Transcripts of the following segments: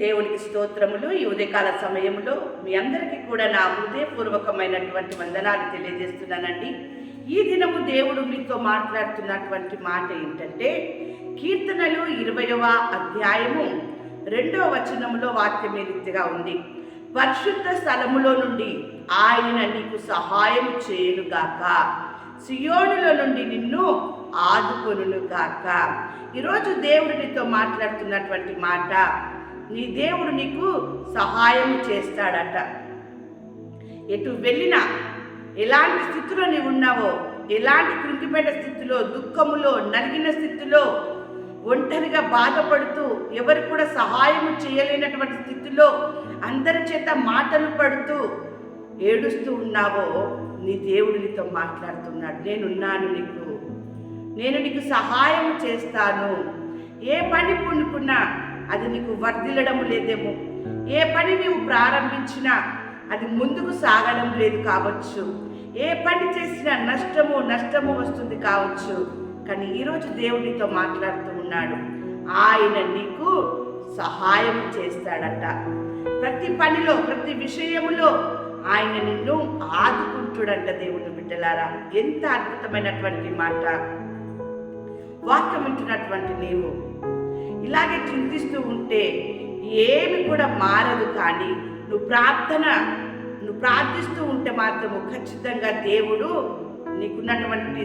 దేవునికి స్తోత్రములు. ఈ ఉదయకాల సమయంలో మీ అందరికీ కూడా నా హృదయపూర్వకమైనటువంటి వందనాలు తెలియజేస్తున్నానండి. ఈ దినము దేవుడు మీతో మాట్లాడుతున్నటువంటి మాట ఏంటంటే కీర్తనలు ఇరవయవ అధ్యాయము రెండవ వచనములో వాక్యం రీతిగా ఉంది. పరిశుద్ధ స్థలములో నుండి ఆయన నీకు సహాయం చేయనుగాక. సియోనులో నుండి నిన్ను ఆదుకొనును గాక ఈరోజు దేవుడితో మాట్లాడుతున్నటువంటి మాట నీ దేవుడు నీకు సహాయం చేస్తాడట. ఎటు వెళ్ళినా ఎలాంటి స్థితిలో నీవు ఉన్నావో ఎలాంటి కృంగిపేట స్థితిలో దుఃఖములో నలిగిన స్థితిలో ఒంటరిగా బాధపడుతూ ఎవరు కూడా సహాయం చేయలేనటువంటి స్థితిలో అందరి చేత మాటలు పడుతూ ఏడుస్తూ ఉన్నావో నీ దేవుడు నీతో మాట్లాడుతున్నాడు. నేనున్నాను నీకు. నేను నీకు సహాయం చేస్తాను. ఏ పని పూనుకున్నా అది నీకు వర్ధిల్లడం లేదేమో. ఏ పని నీవు ప్రారంభించినా అది ముందుకు సాగడం లేదు కావచ్చు. ఏ పని చేసినా నష్టము నష్టము వస్తుంది కావచ్చు. కానీ ఈరోజు దేవుడితో మాట్లాడుతూ ఉన్నాడు. ఆయన నీకు సహాయం చేస్తాడట. ప్రతి పనిలో ప్రతి విషయములో ఆయన నిన్ను ఆదుకుంటుడంట దేవుడు బిడ్డలారా. ఎంత అద్భుతమైనటువంటి మాట. వాక్యం వింటున్నటువంటి నీవు ఇలాగే చింతిస్తూ ఉంటే ఏమి కూడా మారదు కానీ నువ్వు ప్రార్థన నువ్వు ప్రార్థిస్తూ ఉంటే మాత్రము ఖచ్చితంగా దేవుడు నీకున్నటువంటి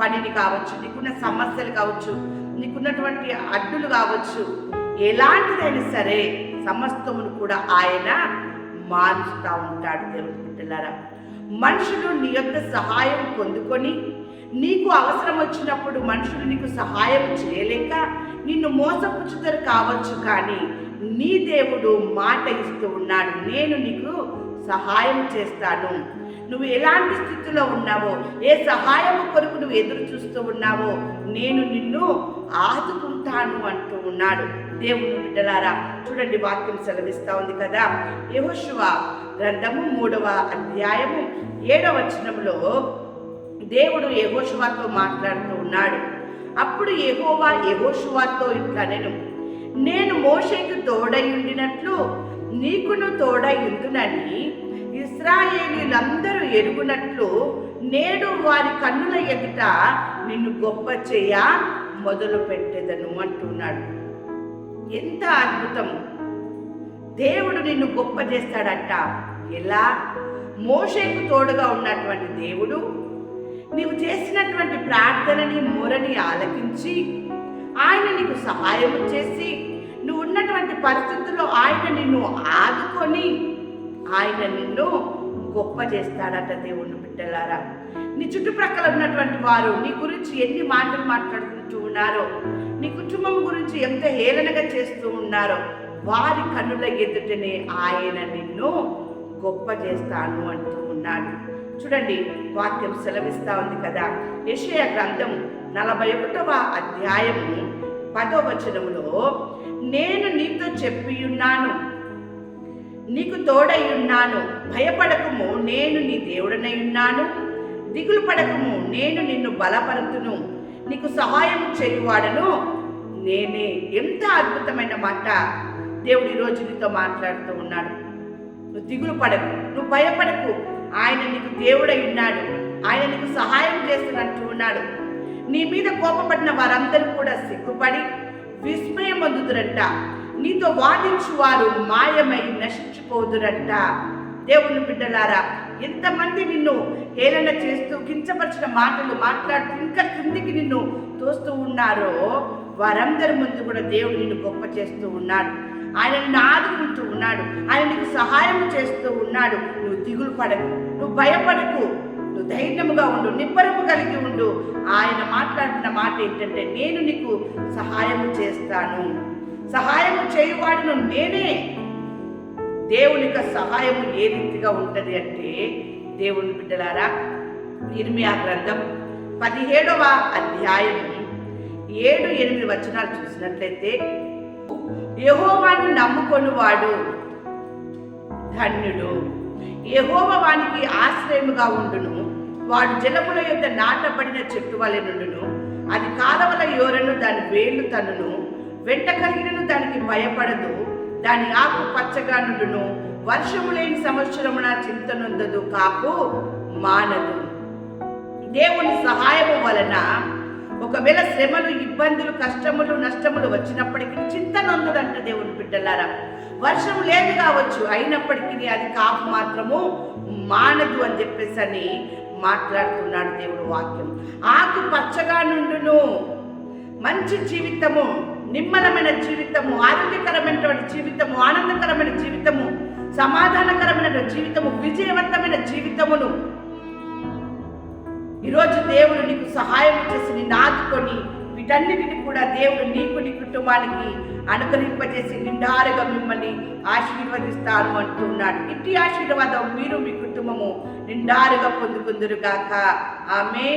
పనిని కావచ్చు నీకున్న సమస్యలు కావచ్చు నీకున్నటువంటి అడ్డులు కావచ్చు ఎలాంటిదైనా సరే సమస్తమును కూడా ఆయన మారుస్తూ ఉంటాడు దేవుడి బిడ్డలారా. మనుషులు నీ యొక్క సహాయం పొందుకొని నీకు అవసరం వచ్చినప్పుడు మనుషులు నీకు సహాయం చేయలేక నిన్ను మోసపుచ్చుతారు కావచ్చు కానీ నీ దేవుడు మాట ఇస్తూ ఉన్నాడు. నేను నీకు సహాయం చేస్తాను. నువ్వు ఎలాంటి స్థితిలో ఉన్నావో ఏ సహాయం కొరకు నువ్వు ఎదురు చూస్తూ ఉన్నావో నేను నిన్ను ఆదుకుంటాను అంటూ ఉన్నాడు. దేవుని బిడ్డలారా చూడండి వాక్యం సెలవిస్తా ఉంది కదా. యహోశివ గ్రంథము మూడవ అధ్యాయము ఏడవ వచనంలో దేవుడు యహోశువాతో మాట్లాడుతూ ఉన్నాడు. అప్పుడు ఎహోవా యహోషువాతో ఇట్లా నేను నేను మోషేకు తోడై ఉండినట్లు నీకును తోడై ఇస్రాయేలీలందరూ ఎరుగునట్లు నేడు వారి కన్నుల ఎదుట నిన్ను గొప్ప చేయ మొదలు పెట్టేదను అంటున్నాడు. ఎంత అద్భుతం! దేవుడు నిన్ను గొప్ప చేస్తాడంట. ఎలా? మోషేకు తోడుగా ఉన్నటువంటి దేవుడు నీవు చేసినటువంటి ప్రార్థనని మొరని ఆలకించి ఆయన నీకు సహాయం చేసి నువ్వు ఉన్నటువంటి పరిస్థితుల్లో ఆయన నిన్ను ఆదుకొని ఆయన నిన్ను గొప్ప చేస్తాడట దేవుణ్ణి బిడ్డలారా. నీ చుట్టుప్రక్కల ఉన్నటువంటి వారు నీ గురించి ఎన్ని మాటలు మాట్లాడుకుంటూ ఉన్నారో నీ కుటుంబం గురించి ఎంత హేళనగా చేస్తూ ఉన్నారో వారి కన్నుల ఎదుటనే ఆయన నిన్ను గొప్ప చేస్తాను అంటూ ఉన్నాడు. చూడండి వాక్యం సెలవిస్తా ఉంది కదా. యషయ గ్రంథం నలభై ఒకటవ అధ్యాయము పదో వచనములో నేను నీతో చెప్పి ఉన్నాను నీకు తోడై ఉన్నాను భయపడకము నేను నీ దేవుడనై ఉన్నాను దిగులు పడకము నేను నిన్ను బలపరుతును నీకు సహాయం చేయువాడను నేనే. ఎంత అద్భుతమైన మాట. దేవుడు ఈరోజు నీతో మాట్లాడుతూ ఉన్నాడు. నువ్వు దిగులు పడకు నువ్వు భయపడకు ఆయన నీకు దేవుడై ఉన్నాడు. ఆయన నీకు సహాయం చేస్తున్నట్టు ఉన్నాడు. నీ మీద కోపపడిన వారందరూ కూడా సిగ్గుపడి విస్మయం పొందుతురట నీతో వాదించు వారు మాయమై నశించిపోదురంట. దేవుని బిడ్డలారా ఎంతమంది నిన్ను హేళన చేస్తూ కించపరిచిన మాటలు మాట్లాడుతూ ఇంకా క్రిందికి నిన్ను తోస్తూ ఉన్నారో వారందరి ముందు కూడా దేవుడు నిన్ను గొప్ప చేస్తూ ఉన్నాడు. ఆయన నిన్ను ఆదుకుంటూ ఉన్నాడు. ఆయన నీకు సహాయం చేస్తూ ఉన్నాడు. నువ్వు దిగులు పడకు. నువ్వు భయపడకు. నువ్వు ధైర్యముగా ఉండు. నిబ్బరము కలిగి ఉండు. ఆయన మాట్లాడుతున్న మాట ఏంటంటే నేను నీకు సహాయం చేస్తాను. సహాయము చేయువాడును నేనే. దేవుని యొక్క సహాయము ఏ రీతిగా ఉంటుంది అంటే దేవుని బిడ్డలారా నిర్మియా గ్రంథం పదిహేడవ అధ్యాయం ఏడు ఎనిమిది వచనాలు చూసినట్లయితే యహోవాను నమ్ముకొనివాడు ధన్యుడు. యహోవ వానికి ఆశ్రయముగా ఉండును. వాడు జలముల యొక్క నాటబడిన చెట్టు వలె నుండును. అది కాలవల యోరను దాని వేళ్ళు తనును. వెంట కలిగినను దానికి భయపడదు. దాని ఆకు పచ్చగా నుండును. వర్షము లేని సంవత్సరమున చింతనుందదు కాపు మానదు. దేవుని సహాయము వలన ఒకవేళ శ్రమలు ఇబ్బందులు కష్టములు నష్టములు వచ్చినప్పటికీ చింతనొందదంట దేవుడు దేవుని బిడ్డలారా. వర్షం లేదు కావచ్చు అయినప్పటికీ అది కాపు మాత్రము మానదు అని చెప్పేసి అని మాట్లాడుతున్నాడు దేవుడు వాక్యం. ఆకు పచ్చగా నుండును మంచి జీవితము నిమ్మలమైన జీవితము ఆరోగ్యకరమైనటువంటి జీవితము ఆనందకరమైన జీవితము సమాధానకరమైన జీవితము విజయవంతమైన జీవితమును ఈరోజు దేవుడు నీకు సహాయం చేసి నిన్ను ఆదుకొని వీటన్నిటిని కూడా దేవుడు నీకు నీ కుటుంబానికి అనుగ్రహింపజేసి నిండారుగా మిమ్మల్ని ఆశీర్వదిస్తాను అంటున్నాడు. ఇట్టి ఆశీర్వాదం మీరు మీ కుటుంబము నిండారుగా పొందుకుందురుగాక. ఆమె